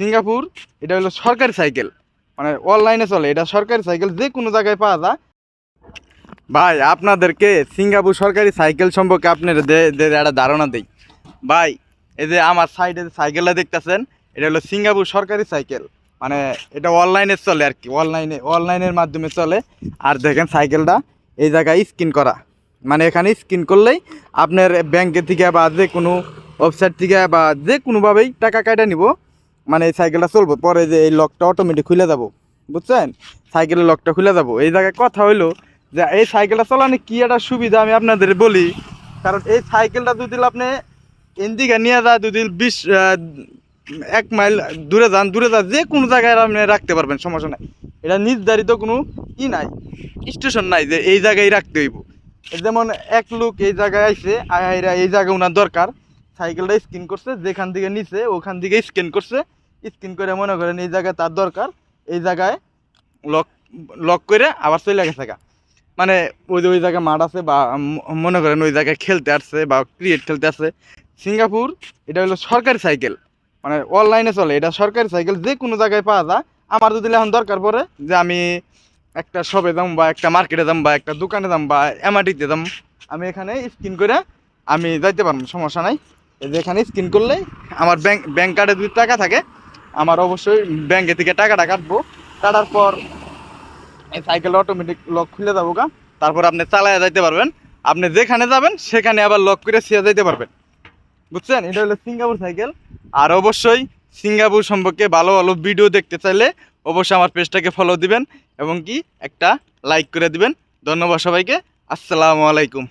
Singapore, এটা হলো সরকারি সাইকেল। মানে অনলাইনে চলে, এটা সরকারি সাইকেল, যে কোনো জায়গায় পাওয়া যায়। ভাই, আপনাদেরকে সিঙ্গাপুর সরকারি সাইকেল সম্পর্কে আপনার একটা ধারণা দেই। ভাই, এই যে আমার সাইডে যে সাইকেলটা দেখতেছেন, এটা হলো সিঙ্গাপুর সরকারি সাইকেল। মানে এটা অনলাইনে চলে আর কি অনলাইনে অনলাইনের মাধ্যমে চলে। আর দেখেন সাইকেলটা, এই জায়গায় স্ক্রিন করা। মানে এখানে স্ক্রিন করলেই আপনার ব্যাংকে থেকে বা যে কোনো ওয়েবসাইট থেকে বা যে কোনোভাবেই টাকা কাটা নিব। মানে এই সাইকেলটা চলবো, পরে যে এই লকটা অটোমেটিক খুলে যাব, বুঝছেন? সাইকেলের লকটা খুলে যাব। এই জায়গায় কথা হইল যে, এই সাইকেলটা চালানো কি একটা সুবিধা আমি আপনাদের বলি? কারণ এই সাইকেলটা যদি আপনি এদিকে নিয়ে যায়, যদি বিশ এক মাইল দূরে যান দূরে যান, যে কোনো জায়গায় আপনি রাখতে পারবেন, সমস্যা নাই। এটা নির্ধারিত কোনো ই নাই, স্টেশন নাই যে এই জায়গায় রাখতে হইব। যেমন এক লোক এই জায়গায় আইসে আইরা এই জায়গায় ওনার দরকার। সাইকেলটা স্ক্যান করছে, যেখান থেকে নিছে, ওখান থেকে স্ক্যান করছে স্ক্যান করে মনে করেন এই জায়গায় তার দরকার, এই জায়গায় লক লক করে আবার চলে গেছে গা। মানে ওই যে ওই জায়গায় মাঠ আছে বা মনে করেন ওই জায়গায় খেলতে আসছে বা ক্রিকেট খেলতে আসছে, সিঙ্গাপুর এটা হলো সরকারি সাইকেল মানে অনলাইনে চলে, এটা সরকারি সাইকেল যে কোনো জায়গায় পাওয়া যায়। আমার যদি এখন দরকার পড়ে যে আমি একটা শপে দাম বা একটা মার্কেটে দাম বা একটা দোকানে দাম বা এমআরটিতে দাম আমি এখানে স্ক্রিন করে আমি যাইতে পারব, সমস্যা নাই। এখানে স্ক্রিন করলে আমার ব্যাংক ব্যাংক কার্ডে যদি টাকা থাকে আমার অবশ্যই ব্যাংকে থেকে টাকাটা কাটবো। কাটার পর এই সাইকেল অটোমেটিক লক খুলে যাব গা। তারপর আপনি চালায় যাইতে পারবেন। আপনি যেখানে যাবেন, সেখানে আবার লক করে ছিয়া যাইতে পারবেন। বুঝছেন? এটা হলো সিঙ্গাপুর সাইকেল আর অবশ্যই সিঙ্গাপুর সম্পর্কে ভালো ভালো ভিডিও দেখতে চাইলে অবশ্যই আমার পেজটাকে ফলো দিবেন এবং কি একটা লাইক করে দিবেন। ধন্যবাদ সবাইকে। আসসালামু আলাইকুম।